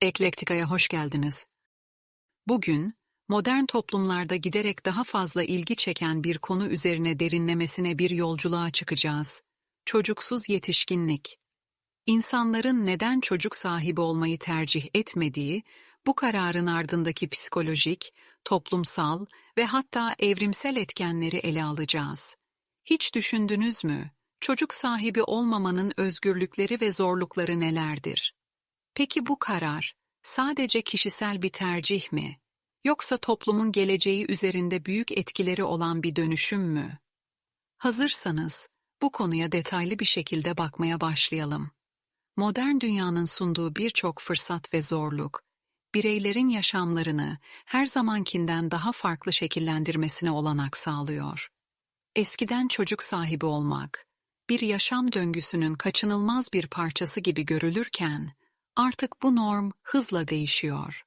Eklektika'ya hoş geldiniz. Bugün, modern toplumlarda giderek daha fazla ilgi çeken bir konu üzerine derinlemesine bir yolculuğa çıkacağız. Çocuksuz yetişkinlik. İnsanların neden çocuk sahibi olmayı tercih etmediği, bu kararın ardındaki psikolojik, toplumsal ve hatta evrimsel etkenleri ele alacağız. Hiç düşündünüz mü? Çocuk sahibi olmamanın özgürlükleri ve zorlukları nelerdir? Peki bu karar sadece kişisel bir tercih mi? Yoksa toplumun geleceği üzerinde büyük etkileri olan bir dönüşüm mü? Hazırsanız bu konuya detaylı bir şekilde bakmaya başlayalım. Modern dünyanın sunduğu birçok fırsat ve zorluk, bireylerin yaşamlarını her zamankinden daha farklı şekillendirmesine olanak sağlıyor. Eskiden çocuk sahibi olmak, bir yaşam döngüsünün kaçınılmaz bir parçası gibi görülürken, artık bu norm hızla değişiyor.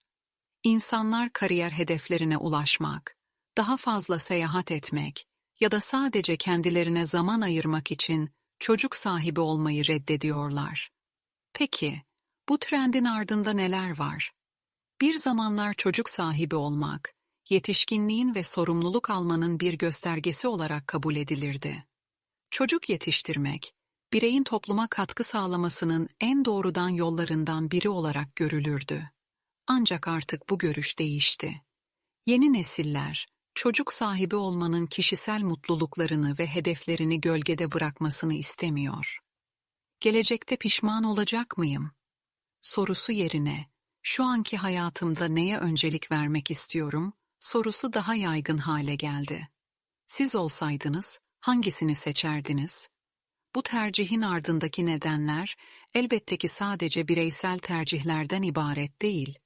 İnsanlar kariyer hedeflerine ulaşmak, daha fazla seyahat etmek ya da sadece kendilerine zaman ayırmak için çocuk sahibi olmayı reddediyorlar. Peki, bu trendin ardında neler var? Bir zamanlar çocuk sahibi olmak, yetişkinliğin ve sorumluluk almanın bir göstergesi olarak kabul edilirdi. Çocuk yetiştirmek, bireyin topluma katkı sağlamasının en doğrudan yollarından biri olarak görülürdü. Ancak artık bu görüş değişti. Yeni nesiller, çocuk sahibi olmanın kişisel mutluluklarını ve hedeflerini gölgede bırakmasını istemiyor. Gelecekte pişman olacak mıyım? Sorusu yerine, şu anki hayatımda neye öncelik vermek istiyorum, sorusu daha yaygın hale geldi. Siz olsaydınız, hangisini seçerdiniz? Bu tercihin ardındaki nedenler elbette ki sadece bireysel tercihlerden ibaret değil.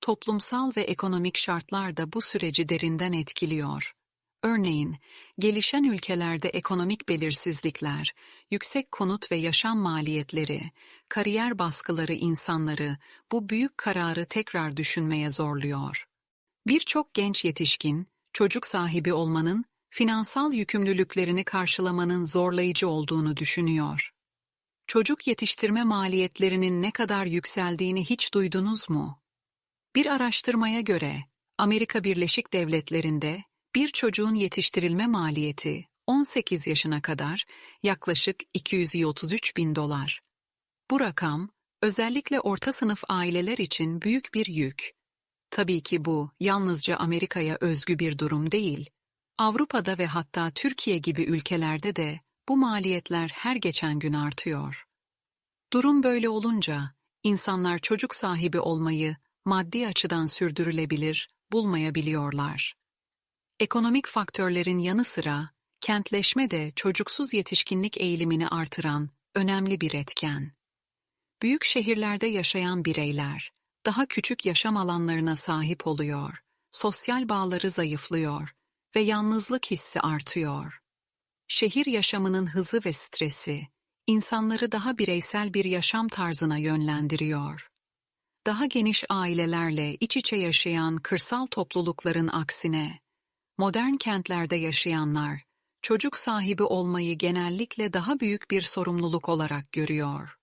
Toplumsal ve ekonomik şartlar da bu süreci derinden etkiliyor. Örneğin, gelişen ülkelerde ekonomik belirsizlikler, yüksek konut ve yaşam maliyetleri, kariyer baskıları insanları bu büyük kararı tekrar düşünmeye zorluyor. Birçok genç yetişkin, çocuk sahibi olmanın finansal yükümlülüklerini karşılamanın zorlayıcı olduğunu düşünüyor. Çocuk yetiştirme maliyetlerinin ne kadar yükseldiğini hiç duydunuz mu? Bir araştırmaya göre Amerika Birleşik Devletleri'nde bir çocuğun yetiştirilme maliyeti 18 yaşına kadar yaklaşık 233 bin dolar. Bu rakam özellikle orta sınıf aileler için büyük bir yük. Tabii ki bu yalnızca Amerika'ya özgü bir durum değil. Avrupa'da ve hatta Türkiye gibi ülkelerde de bu maliyetler her geçen gün artıyor. Durum böyle olunca insanlar çocuk sahibi olmayı maddi açıdan sürdürülebilir bulmayabiliyorlar. Ekonomik faktörlerin yanı sıra kentleşme de çocuksuz yetişkinlik eğilimini artıran önemli bir etken. Büyük şehirlerde yaşayan bireyler daha küçük yaşam alanlarına sahip oluyor, sosyal bağları zayıflıyor ve yalnızlık hissi artıyor. Şehir yaşamının hızı ve stresi, insanları daha bireysel bir yaşam tarzına yönlendiriyor. Daha geniş ailelerle iç içe yaşayan kırsal toplulukların aksine, modern kentlerde yaşayanlar, çocuk sahibi olmayı genellikle daha büyük bir sorumluluk olarak görüyor.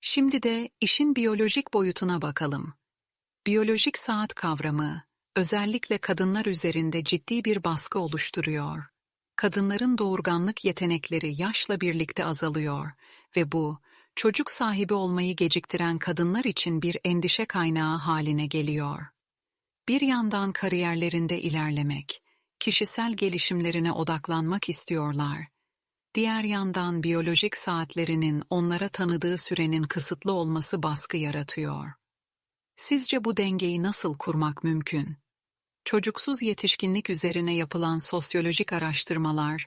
Şimdi de işin biyolojik boyutuna bakalım. Biyolojik saat kavramı, özellikle kadınlar üzerinde ciddi bir baskı oluşturuyor. Kadınların doğurganlık yetenekleri yaşla birlikte azalıyor ve bu, çocuk sahibi olmayı geciktiren kadınlar için bir endişe kaynağı haline geliyor. Bir yandan kariyerlerinde ilerlemek, kişisel gelişimlerine odaklanmak istiyorlar. Diğer yandan biyolojik saatlerinin onlara tanıdığı sürenin kısıtlı olması baskı yaratıyor. Sizce bu dengeyi nasıl kurmak mümkün? Çocuksuz yetişkinlik üzerine yapılan sosyolojik araştırmalar,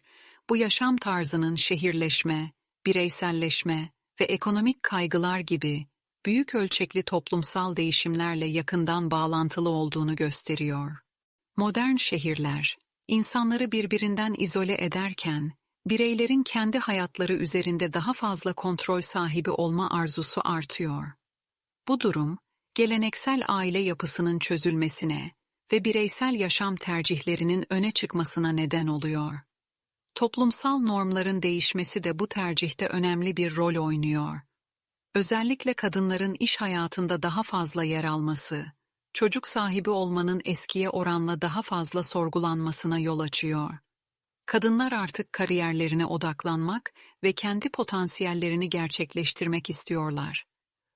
bu yaşam tarzının şehirleşme, bireyselleşme ve ekonomik kaygılar gibi büyük ölçekli toplumsal değişimlerle yakından bağlantılı olduğunu gösteriyor. Modern şehirler, insanları birbirinden izole ederken, bireylerin kendi hayatları üzerinde daha fazla kontrol sahibi olma arzusu artıyor. Bu durum, geleneksel aile yapısının çözülmesine ve bireysel yaşam tercihlerinin öne çıkmasına neden oluyor. Toplumsal normların değişmesi de bu tercihte önemli bir rol oynuyor. Özellikle kadınların iş hayatında daha fazla yer alması, çocuk sahibi olmanın eskiye oranla daha fazla sorgulanmasına yol açıyor. Kadınlar artık kariyerlerine odaklanmak ve kendi potansiyellerini gerçekleştirmek istiyorlar.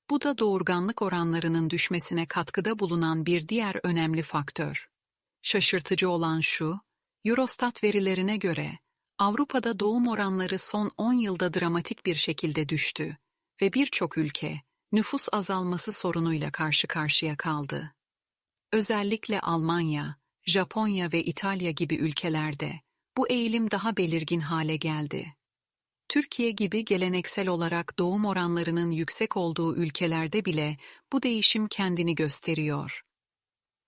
Bu da doğurganlık oranlarının düşmesine katkıda bulunan bir diğer önemli faktör. Şaşırtıcı olan şu, Eurostat verilerine göre Avrupa'da doğum oranları son 10 yılda dramatik bir şekilde düştü ve birçok ülke nüfus azalması sorunuyla karşı karşıya kaldı. Özellikle Almanya, Japonya ve İtalya gibi ülkelerde bu eğilim daha belirgin hale geldi. Türkiye gibi geleneksel olarak doğum oranlarının yüksek olduğu ülkelerde bile bu değişim kendini gösteriyor.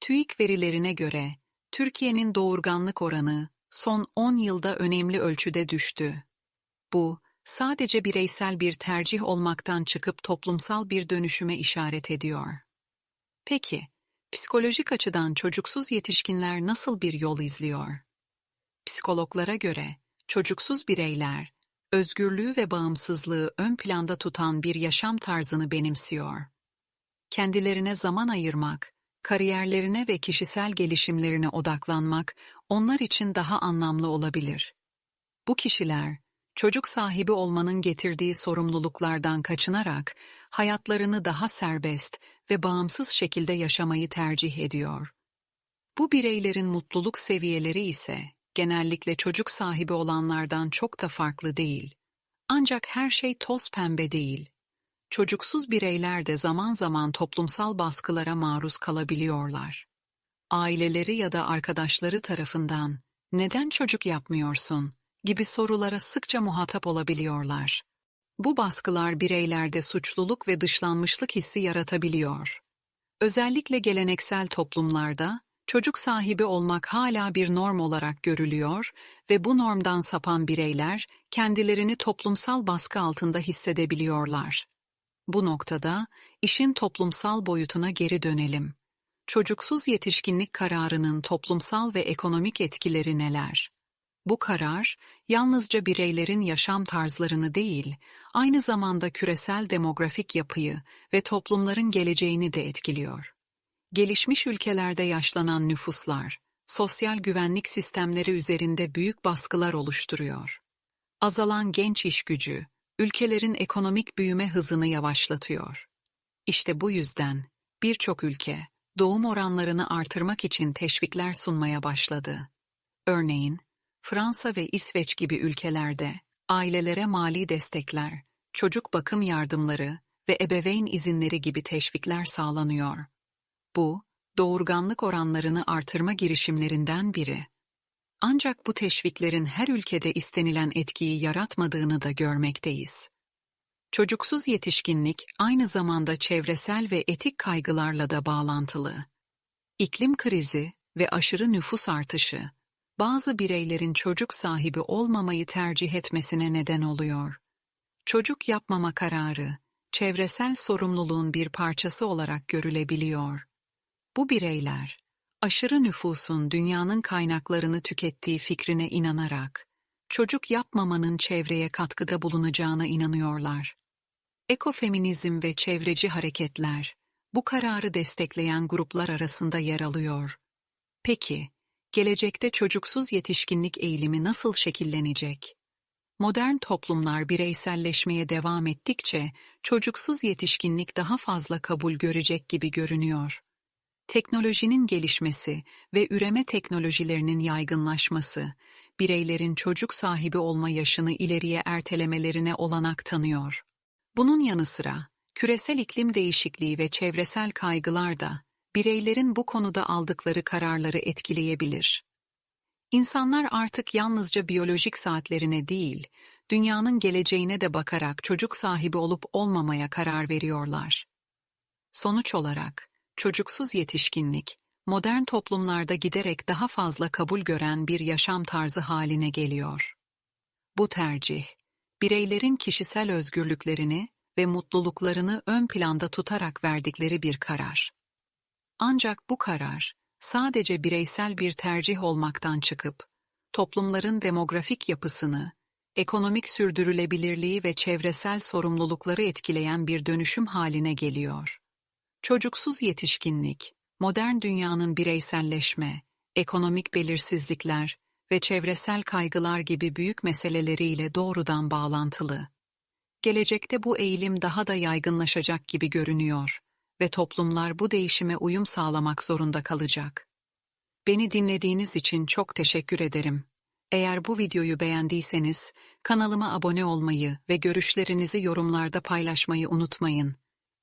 TÜİK verilerine göre Türkiye'nin doğurganlık oranı son 10 yılda önemli ölçüde düştü. Bu, sadece bireysel bir tercih olmaktan çıkıp toplumsal bir dönüşüme işaret ediyor. Peki, psikolojik açıdan çocuksuz yetişkinler nasıl bir yol izliyor? Psikologlara göre, çocuksuz bireyler, özgürlüğü ve bağımsızlığı ön planda tutan bir yaşam tarzını benimsiyor. Kendilerine zaman ayırmak, kariyerlerine ve kişisel gelişimlerine odaklanmak onlar için daha anlamlı olabilir. Bu kişiler, çocuk sahibi olmanın getirdiği sorumluluklardan kaçınarak hayatlarını daha serbest ve bağımsız şekilde yaşamayı tercih ediyor. Bu bireylerin mutluluk seviyeleri ise genellikle çocuk sahibi olanlardan çok da farklı değil. Ancak her şey toz pembe değil. Çocuksuz bireyler de zaman zaman toplumsal baskılara maruz kalabiliyorlar. Aileleri ya da arkadaşları tarafından "Neden çocuk yapmıyorsun?" gibi sorulara sıkça muhatap olabiliyorlar. Bu baskılar bireylerde suçluluk ve dışlanmışlık hissi yaratabiliyor. Özellikle geleneksel toplumlarda çocuk sahibi olmak hala bir norm olarak görülüyor ve bu normdan sapan bireyler kendilerini toplumsal baskı altında hissedebiliyorlar. Bu noktada işin toplumsal boyutuna geri dönelim. Çocuksuz yetişkinlik kararının toplumsal ve ekonomik etkileri neler? Bu karar, yalnızca bireylerin yaşam tarzlarını değil, aynı zamanda küresel demografik yapıyı ve toplumların geleceğini de etkiliyor. Gelişmiş ülkelerde yaşlanan nüfuslar, sosyal güvenlik sistemleri üzerinde büyük baskılar oluşturuyor. Azalan genç iş gücü, ülkelerin ekonomik büyüme hızını yavaşlatıyor. İşte bu yüzden birçok ülke doğum oranlarını artırmak için teşvikler sunmaya başladı. Örneğin, Fransa ve İsveç gibi ülkelerde ailelere mali destekler, çocuk bakım yardımları ve ebeveyn izinleri gibi teşvikler sağlanıyor. Bu, doğurganlık oranlarını artırma girişimlerinden biri. Ancak bu teşviklerin her ülkede istenilen etkiyi yaratmadığını da görmekteyiz. Çocuksuz yetişkinlik aynı zamanda çevresel ve etik kaygılarla da bağlantılı. İklim krizi ve aşırı nüfus artışı, bazı bireylerin çocuk sahibi olmamayı tercih etmesine neden oluyor. Çocuk yapmama kararı, çevresel sorumluluğun bir parçası olarak görülebiliyor. Bu bireyler, aşırı nüfusun dünyanın kaynaklarını tükettiği fikrine inanarak, çocuk yapmamanın çevreye katkıda bulunacağına inanıyorlar. Ekofeminizm ve çevreci hareketler, bu kararı destekleyen gruplar arasında yer alıyor. Peki, gelecekte çocuksuz yetişkinlik eğilimi nasıl şekillenecek? Modern toplumlar bireyselleşmeye devam ettikçe çocuksuz yetişkinlik daha fazla kabul görecek gibi görünüyor. Teknolojinin gelişmesi ve üreme teknolojilerinin yaygınlaşması, bireylerin çocuk sahibi olma yaşını ileriye ertelemelerine olanak tanıyor. Bunun yanı sıra, küresel iklim değişikliği ve çevresel kaygılar da bireylerin bu konuda aldıkları kararları etkileyebilir. İnsanlar artık yalnızca biyolojik saatlerine değil, dünyanın geleceğine de bakarak çocuk sahibi olup olmamaya karar veriyorlar. Sonuç olarak, çocuksuz yetişkinlik, modern toplumlarda giderek daha fazla kabul gören bir yaşam tarzı haline geliyor. Bu tercih, bireylerin kişisel özgürlüklerini ve mutluluklarını ön planda tutarak verdikleri bir karar. Ancak bu karar, sadece bireysel bir tercih olmaktan çıkıp, toplumların demografik yapısını, ekonomik sürdürülebilirliği ve çevresel sorumlulukları etkileyen bir dönüşüm haline geliyor. Çocuksuz yetişkinlik, modern dünyanın bireyselleşme, ekonomik belirsizlikler ve çevresel kaygılar gibi büyük meseleleriyle doğrudan bağlantılı. Gelecekte bu eğilim daha da yaygınlaşacak gibi görünüyor ve toplumlar bu değişime uyum sağlamak zorunda kalacak. Beni dinlediğiniz için çok teşekkür ederim. Eğer bu videoyu beğendiyseniz kanalıma abone olmayı ve görüşlerinizi yorumlarda paylaşmayı unutmayın.